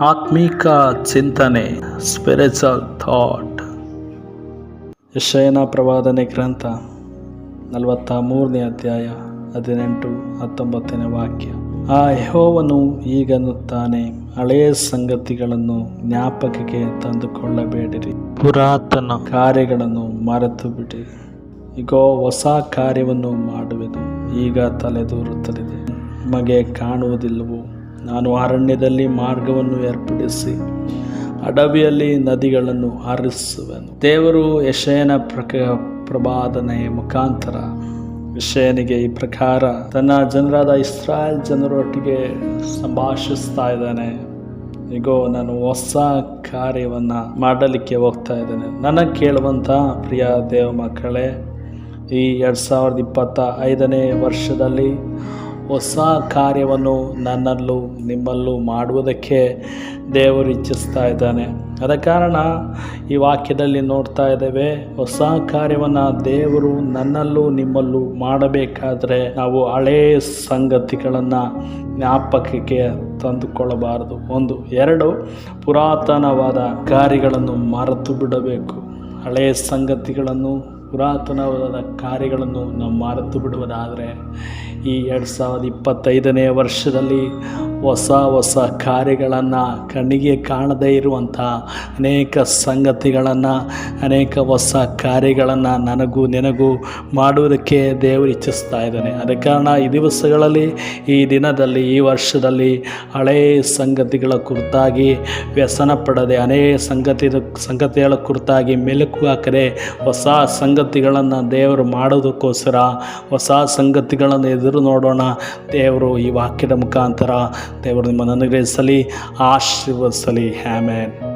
ಆತ್ಮೀಕ ಚಿಂತನೆ spiritual thought ಯಶಯನ ಪ್ರವಾದನೆ ಗ್ರಂಥ ನಲವತ್ತ ಮೂರನೇ ಅಧ್ಯಾಯ ಹದಿನೆಂಟು ಹತ್ತೊಂಬತ್ತನೇ ವಾಕ್ಯ. ಆ ಯಹೋವನು ಈಗನ್ನುತ್ತಾನೆ ಹಳೆಯ ಸಂಗತಿಗಳನ್ನು ಜ್ಞಾಪಕಕ್ಕೆ ತಂದುಕೊಳ್ಳಬೇಡಿರಿ. ಪುರಾತನ ಕಾರ್ಯಗಳನ್ನು ಮರೆತು ಬಿಡಿರಿ ಈಗ ಹೊಸ ಕಾರ್ಯವನ್ನು ಮಾಡುವೆನು. ಈಗ ತಲೆದೂರುತ್ತಲಿದೆ. ನಿಮಗೆ ಕಾಣುವುದಿಲ್ಲವೋ? ನಾನು ಅರಣ್ಯದಲ್ಲಿ ಮಾರ್ಗವನ್ನು ಏರ್ಪಡಿಸಿ ಅಡವಿಯಲ್ಲಿ ನದಿಗಳನ್ನು ಹರಿಸುವೆನು ದೇವರು ಯಶಯನ ಪ್ರಕ ಪ್ರಭಾದನೆಯ ಮುಖಾಂತರ ಯಶಯನಿಗೆ ಈ ಪ್ರಕಾರ ತನ್ನ ಜನರಾದ ಇಸ್ರಾಯೇಲ್ ಜನರೊಟ್ಟಿಗೆ ಸಂಭಾಷಿಸ್ತಾ ಇದ್ದಾನೆ. ಈಗೋ ನಾನು ಹೊಸ ಕಾರ್ಯವನ್ನು ಮಾಡಲಿಕ್ಕೆ ಹೋಗ್ತಾ ಇದ್ದೇನೆ. ನನಗೆ ಕೇಳುವಂಥ ಪ್ರಿಯ ದೇವ ಮಕ್ಕಳೇ ಈ ಎರಡು ಸಾವಿರದ ಇಪ್ಪತ್ತ ಐದನೇ ವರ್ಷದಲ್ಲಿ ಹೊಸ ಕಾರ್ಯವನ್ನು ನನ್ನಲ್ಲೂ ನಿಮ್ಮಲ್ಲೂ ಮಾಡುವುದಕ್ಕೆ ದೇವರು ಇಚ್ಛಿಸ್ತಾ ಇದ್ದಾನೆ. ಆದ ಕಾರಣ ಈ ವಾಕ್ಯದಲ್ಲಿ ನೋಡ್ತಾ ಇದ್ದೇವೆ, ಹೊಸ ಕಾರ್ಯವನ್ನು ದೇವರು ನನ್ನಲ್ಲೂ ನಿಮ್ಮಲ್ಲೂ ಮಾಡಬೇಕಾದ್ರೆ ನಾವು ಹಳೇ ಸಂಗತಿಗಳನ್ನು ಜ್ಞಾಪಕಕ್ಕೆ ತಂದುಕೊಳ್ಳಬಾರದು. ಒಂದು, ಎರಡು, ಪುರಾತನವಾದ ಕಾರ್ಯಗಳನ್ನು ಮರೆತು ಬಿಡಬೇಕು. ಹಳೆಯ ಸಂಗತಿಗಳನ್ನು ಪುರಾತನವಾದ ಕಾರ್ಯಗಳನ್ನು ನಾವು ಮರೆತು ಬಿಡುವುದಾದರೆ ಈ ಎರಡು ಸಾವಿರದ ಇಪ್ಪತ್ತೈದನೇ ವರ್ಷದಲ್ಲಿ ಹೊಸ ಹೊಸ ಕಾರ್ಯಗಳನ್ನು ಕಣ್ಣಿಗೆ ಕಾಣದೇ ಇರುವಂಥ ಅನೇಕ ಸಂಗತಿಗಳನ್ನು, ಅನೇಕ ಹೊಸ ಕಾರ್ಯಗಳನ್ನು ನನಗೂ ನಿನಗೂ ಮಾಡುವುದಕ್ಕೆ ದೇವರು ಇಚ್ಛಿಸ್ತಾ ಇದ್ದಾನೆ. ಅದ ಕಾರಣ ಈ ದಿವಸಗಳಲ್ಲಿ, ಈ ದಿನದಲ್ಲಿ, ಈ ವರ್ಷದಲ್ಲಿ ಹಳೆಯ ಸಂಗತಿಗಳ ಕುರಿತಾಗಿ, ವ್ಯಸನ ಪಡದೆ ಅನೇಕ ಸಂಗತಿ ಸಂಗತಿಗಳ ಕುರಿತಾಗಿ ಮೆಲುಕು ಹಾಕದೆ ಹೊಸ ಸಂಗತಿಗಳನ್ನು ದೇವರು ಮಾಡೋದಕ್ಕೋಸ್ಕರ ಹೊಸ ಸಂಗತಿಗಳನ್ನು ಎದುರು ನೋಡೋಣ. ದೇವರು ಈ ವಾಕ್ಯದ ಮುಖಾಂತರ ದೇವರು ನಿಮ್ಮನ್ನು ಅನುಗ್ರಹಿಸಲಿ ಆಶೀರ್ವದಿಸಲಿ ಹ್ಯಾಮೆನ್